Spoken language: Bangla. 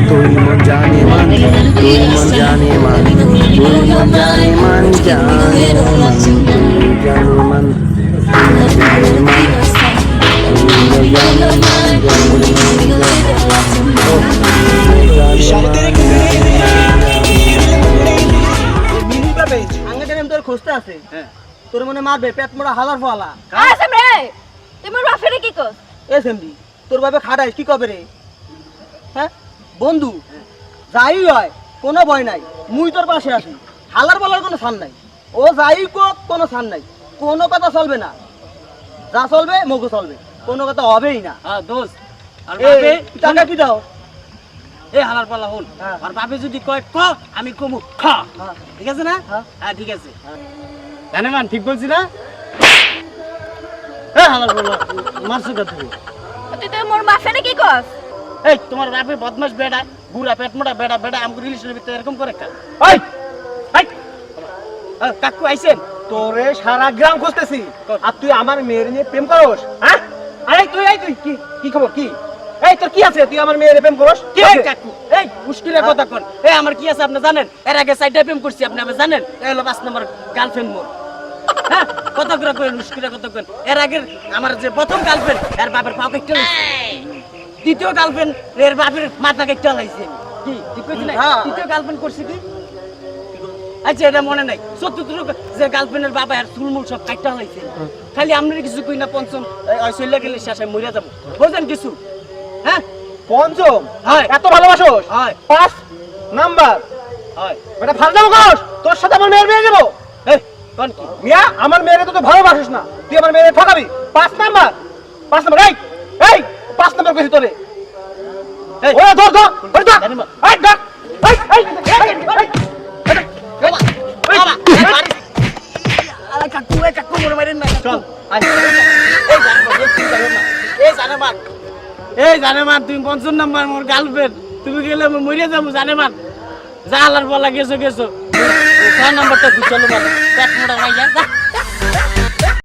তুই মন জানে মান তুই মন জানে মান তুই মন জানে মান জানে মান মান খুঁজতে আছে তোর মনে মারবে পেট মোড়া হালার ফলা তোমার কি কস তোর বাবে খাড়াই কি কবে রে হ্যাঁ বন্ধু যাই হয় কোনো ভয় নাই। মুই তোর পাশে আছি। হালার বলার কোনো ছান নাই। ও যাই কোক কোনো ছান নাই। কোনো কথা চলবে না। যা চলবে মগু চলবে। কোনো কথা হবেই না। হ্যাঁ দোষ আর বাপে টাকা কি দাও? এ হালার পালা হল হ্যাঁ। আর বাপে যদি কয় ক আমি কমু। খ। হ্যাঁ। ঠিক আছে না? হ্যাঁ। ঠিক আছে। জানে মান ঠিক বলছি না? এ হালার পালা মারছো কা তুমি? তুই তো মোর বাপেরে কি কস? এই তোমার বাপে বদমাস বেড়া বুড়া পেট মোটা বেড়া বেড়া আমাকে রিলেশনের ভিতরে এরকম করে কা ওই এই কাকু আইছেন? তোরে সারা গ্রাম খুঁজতেছি। আর তুই আমার মেয়ের নিয়ে প্রেম করস হ্যাঁ? আরে তুই এই তুই কি কি খবর কি? এই তোর কি আছে? তুই আমার মেয়ের প্রেম করস? কি এই আছে? কাকু? এই মুশকিলের কথা কোন। এই আমার কি আছে আপনি জানেন? এর আগে সাইডে প্রেম করছি আপনি আপনি জানেন? এই হলো পাঁচ নম্বর গার্লফ্রেন্ড মোর। হ্যাঁ কত করে করেন মুশকিলের কথা কোন এর আগে আমার যে প্রথম গার্লফ্রেন্ড এর বাপের পাও কেটে দ্বিতীয় গার্লফ্রেন্ড এর বাপের মাথা কেটে লাইছে কি? ঠিক কইছি না হ্যাঁ। দ্বিতীয় গার্লফ্রেন্ড করছি কি? আচ্ছা এটা মনে নাই। চতুর্থ যে গার্লফ্রেন্ডের বাবা আর চুলমুল সব কাটটা লাইছে খালি আপনার কিছু কই না পঞ্চম চলে গেলে শেষে মরিয়া যাব। বুঝলেন কিছু? হ্যাঁ? পঞ্চম? হয়। এত ভালোবাসোস? হয়। পাঁচ নাম্বার? হয়। বেটা ফালতাম করস তোর সাথে আমার মেয়ের বিয়ে দেবো? এই কোন কি? মিয়া আমার মেয়েরে তো ভালোবাসিস না। তুই আমার মেয়েরে ঠকাবি। পাঁচ নাম্বার? পাঁচ নাম্বার এই এই! নাম্বার কইছি তোরে ওরে ধর ধর ধর ধর এই ধর এই এই এই, এই, এই, বাবা বাবা এই বাড়ি আরে কাকু এই কাকু মরে মারেন না চল এই জানে মা, এই তুই জানে মা। এই জানে মা এই জানে মা তুমি পঞ্চম নাম্বার মোর গার্লফ্রেন্ড তুমি গেলে আমি মরিয়া যাব জানে মা যা আলার বলা গেছো গেছো ছয় নাম্বারটা ঘুচলো মানে পেট মোটা ভাই যা